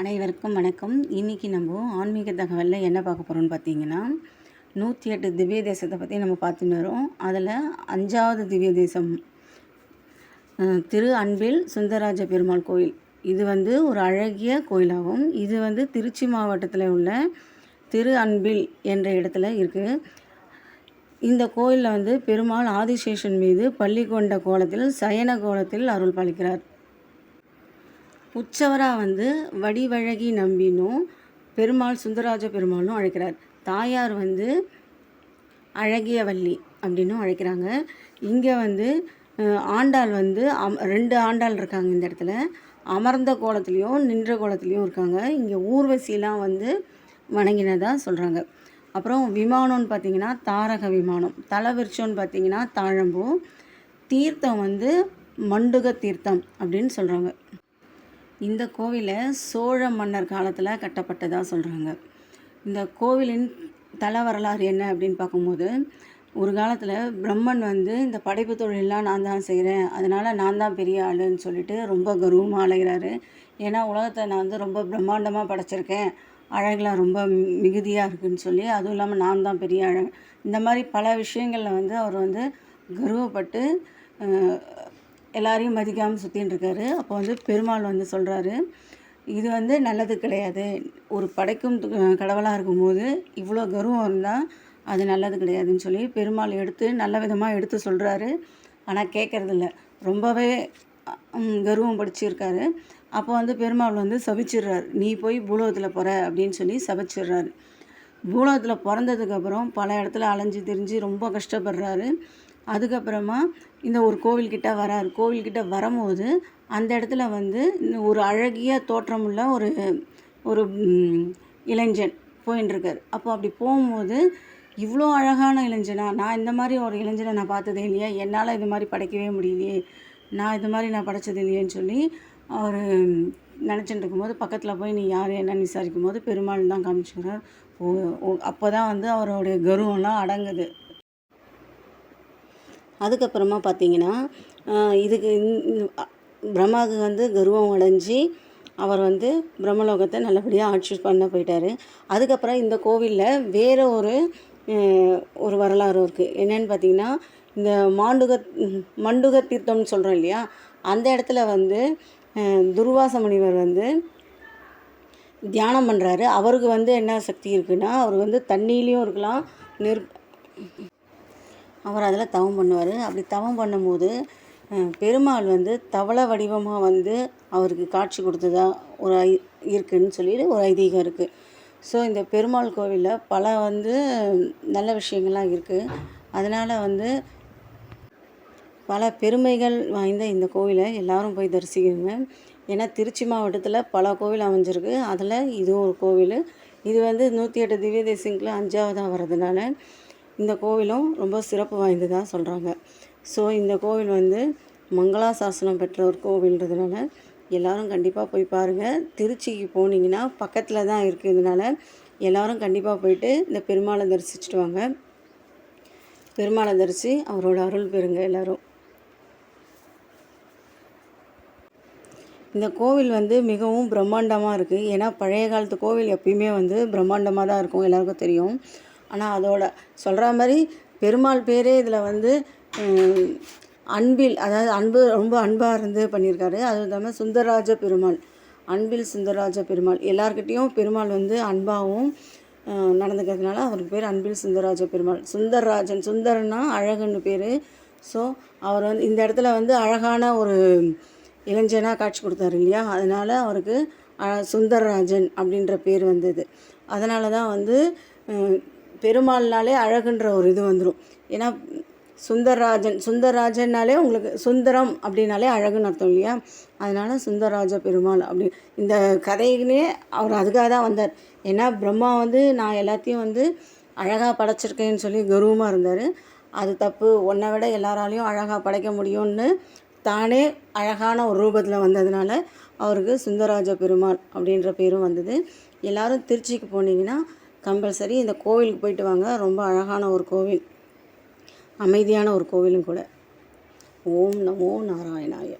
அனைவருக்கும் வணக்கம். இன்றைக்கி நம்ம ஆன்மீக தகவலில் என்ன பார்க்க போகிறோம்னு பார்த்தீங்கன்னா நூற்றி எட்டு திவ்ய தேசத்தை பற்றி நம்ம பார்த்துன்னு வரோம். அதில் அஞ்சாவது திவ்ய தேசம் திரு அன்பில் சுந்தரராஜ பெருமாள் கோயில். இது வந்து ஒரு அழகிய கோயிலாகும். இது வந்து திருச்சி மாவட்டத்தில் உள்ள திரு அன்பில் என்ற இடத்துல இருக்குது இந்த கோயிலில் வந்து பெருமாள் ஆதிசேஷன் மீது பள்ளி கொண்ட கோலத்தில் சயன கோலத்தில் அருள் பாலிக்கிறார். உற்சவராக வந்து வடிவழகி நம்பினும் பெருமாள் சுந்தரராஜ பெருமாளும் அழைக்கிறார். தாயார் வந்து அழகியவள்ளி அப்படின்னும் அழைக்கிறாங்க. இங்கே வந்து ஆண்டாள் வந்து அம் ரெண்டு ஆண்டாள் இருக்காங்க இந்த இடத்துல. அமர்ந்த கோலத்துலேயும் நின்ற கோலத்துலேயும் இருக்காங்க. இங்கே ஊர்வசிலாம் வந்து வணங்கினதாக சொல்கிறாங்க அப்புறம் விமானம்னு பார்த்தீங்கன்னா தாரக விமானம் தலவிருச்சோன்னு பார்த்தீங்கன்னா தாழம்பூ தீர்த்தம் வந்து மண்டுக தீர்த்தம் அப்படின்னு சொல்கிறாங்க இந்த கோவிலை சோழ மன்னர் காலத்தில் கட்டப்பட்டதாக சொல்கிறாங்க இந்த கோவிலின் தல வரலாறு என்ன அப்படின்னு பார்க்கும்போது ஒரு காலத்தில் பிரம்மன் வந்து இந்த படைப்பு தொழிலெலாம் நான் தான் செய்கிறேன் அதனால் நான் தான் பெரிய ஆளுன்னு சொல்லிட்டு ரொம்ப கர்வமாக அலைகிறாரு ஏன்னா உலகத்தை நான் வந்து ரொம்ப பிரம்மாண்டமாக படைச்சிருக்கேன். அழகெலாம் ரொம்ப மிகுதியாக இருக்குன்னு சொல்லி அதுவும் இல்லாமல் நான் தான் பெரிய அழகு இந்த மாதிரி பல விஷயங்களில் வந்து அவர் வந்து கர்வப்பட்டு எல்லாரையும் மதிக்காமல் சுற்றின்னு இருக்காரு. அப்போ வந்து பெருமாள் வந்து சொல்கிறாரு இது வந்து நல்லது கிடையாது. ஒரு படைக்கும் கடவுளாக இருக்கும்போது இவ்வளோ கர்வம் இருந்தால் அது நல்லது கிடையாதுன்னு சொல்லி பெருமாள் எடுத்து நல்ல விதமாக எடுத்து சொல்கிறாரு ஆனால் கேட்குறதில்ல ரொம்பவே கர்வம் படிச்சிருக்காரு. அப்போ வந்து பெருமாள் வந்து சபிச்சிடுறாரு. நீ போய் பூலோகத்தில் போகிற அப்படின்னு சொல்லி சபிச்சிடுறாரு. பூலோகத்தில் பிறந்ததுக்கப்புறம் பல இடத்துல அலைஞ்சு திரிஞ்சு ரொம்ப கஷ்டப்படுறாரு. அதுக்கப்புறமா இந்த ஒரு கோவில்கிட்ட வரார். கோவில்கிட்ட வரும்போது அந்த இடத்துல வந்து இந்த ஒரு அழகிய தோற்றமுள்ள ஒரு ஒரு இளைஞன் போயின்ட்டுருக்கார் அப்போ அப்படி போகும்போது இவ்வளோ அழகான இளைஞனா? நான் இந்த மாதிரி ஒரு இளைஞனை நான் பார்த்ததே இல்லையே. என்னால் இது மாதிரி படைக்கவே முடியலையே. நான் இது மாதிரி நான் படைச்சது இல்லையேன்னு சொல்லி அவர் நினச்சிட்டு இருக்கும்போது பக்கத்தில் போய் நீ யார்? என்னன்னு விசாரிக்கும் போது பெருமாள் தான் காமிச்சுக்கிறார். ஓ அப்போ தான் வந்து அவரோடைய கர்வம்லாம் அடங்குது. அதுக்கப்புறமா பார்த்தீங்கன்னா இதுக்கு பிரம்மாவுக்கு வந்து கர்வம் அடைஞ்சி அவர் வந்து பிரம்மலோகத்தை நல்லபடியாக ஆட்சி பண்ண போயிட்டார். அதுக்கப்புறம் இந்த கோவிலில் வேறு ஒரு ஒரு வரலாறு இருக்குது என்னென்னு பார்த்தீங்கன்னா இந்த மாண்டுக மண்டுக தீர்த்தம்னு சொல்கிறோம் இல்லையா? அந்த இடத்துல வந்து துர்வாச முனிவர் வந்து தியானம் பண்ணுறாரு அவருக்கு வந்து என்ன சக்தி இருக்குன்னா அவர் வந்து தண்ணியிலையும் இருக்கலாம் நெருப் அவர் அதில் தவம் பண்ணுவார். அப்படி தவம் பண்ணும்போது பெருமாள் வந்து தவள வடிவமாக வந்து அவருக்கு காட்சி கொடுத்ததா ஒரு ஐ இருக்குன்னு சொல்லிட்டு ஒரு ஐதீகம் இருக்குது ஸோ இந்த பெருமாள் கோவிலில் பல வந்து நல்ல விஷயங்கள்லாம் இருக்குது அதனால் வந்து பல பெருமைகள் வாய்ந்த இந்த கோவிலை எல்லோரும் போய் தரிசிக்கணுங்க. ஏன்னா திருச்சி மாவட்டத்தில் பல கோவில் அமைஞ்சிருக்கு. அதில் இதுவும் ஒரு கோவில். இது வந்து நூற்றி எட்டு திவ்ய தேசங்களில் அஞ்சாவதாக வர்றதுனால இந்த கோவிலும் ரொம்ப சிறப்பு வாய்ந்ததாக சொல்கிறாங்க ஸோ இந்த கோவில் வந்து மங்களாசாசனம் பெற்ற ஒரு கோவில்ன்றதுனால எல்லோரும் கண்டிப்பாக போய் பாருங்கள் திருச்சிக்கு போனீங்கன்னா பக்கத்தில் தான் இருக்குது இதனால கண்டிப்பாக போயிட்டு இந்த பெருமாளை தரிசிச்சுட்டு வாங்க. பெருமாளை தரிசி அவரோட அருள் பெறுங்க எல்லோரும். இந்த கோவில் வந்து மிகவும் பிரம்மாண்டமாக இருக்குது ஏன்னா பழைய காலத்து கோவில் எப்பயுமே வந்து பிரம்மாண்டமாக தான் இருக்கும். எல்லாருக்கும் தெரியும். ஆனால் அதோட சொல்கிற மாதிரி பெருமாள் பேரே இதில் வந்து அன்பில் அதாவது அன்பு ரொம்ப அன்பாக இருந்து பண்ணியிருக்காரு. அதுவும் இல்லாமல் சுந்தரராஜ பெருமாள் அன்பில் சுந்தரராஜ பெருமாள். எல்லாருக்கிட்டேயும் பெருமாள் வந்து அன்பாகவும் நடந்துக்கிறதுனால அவருக்கு பேர் அன்பில் சுந்தரராஜ பெருமாள். சுந்தரராஜன் சுந்தரன்னா அழகுன்னு பேர். ஸோ அவர் வந்து இந்த இடத்துல வந்து அழகான ஒரு இளைஞனாக காட்சி கொடுத்தாரு இல்லையா? அதனால் அவருக்கு சுந்தரராஜன் அப்படின்ற பேர் வந்தது. அதனால தான் வந்து பெருமாள்னாலே அழகுன்ற ஒரு இது வந்துடும் ஏன்னா சுந்தரராஜன் சுந்தரராஜன்னாலே உங்களுக்கு சுந்தரம் அப்படின்னாலே அழகுன்னு அர்த்தம் இல்லையா? அதனால் சுந்தரராஜ பெருமாள் அப்படி. இந்த கதையினே அவர் அதுக்காக தான் வந்தார். ஏன்னா பிரம்மா வந்து நான் எல்லாத்தையும் வந்து அழகாக படைச்சிருக்கேன்னு சொல்லி கர்வமாக இருந்தார். அது தப்பு. உன்னை விட எல்லாராலையும் அழகாக படைக்க முடியும்னு தானே அழகான ஒரு ரூபத்தில் வந்ததுனால அவருக்கு சுந்தரராஜ பெருமாள் அப்படின்ற பேரும் வந்தது. எல்லோரும் திருச்சிக்கு போனீங்கன்னா கம்பல்சரி இந்த கோவிலுக்கு போயிட்டு வாங்க. ரொம்ப அழகான ஒரு கோவில். அமைதியான ஒரு கோவிலும் கூட. ஓம் நமோ நாராயணாய.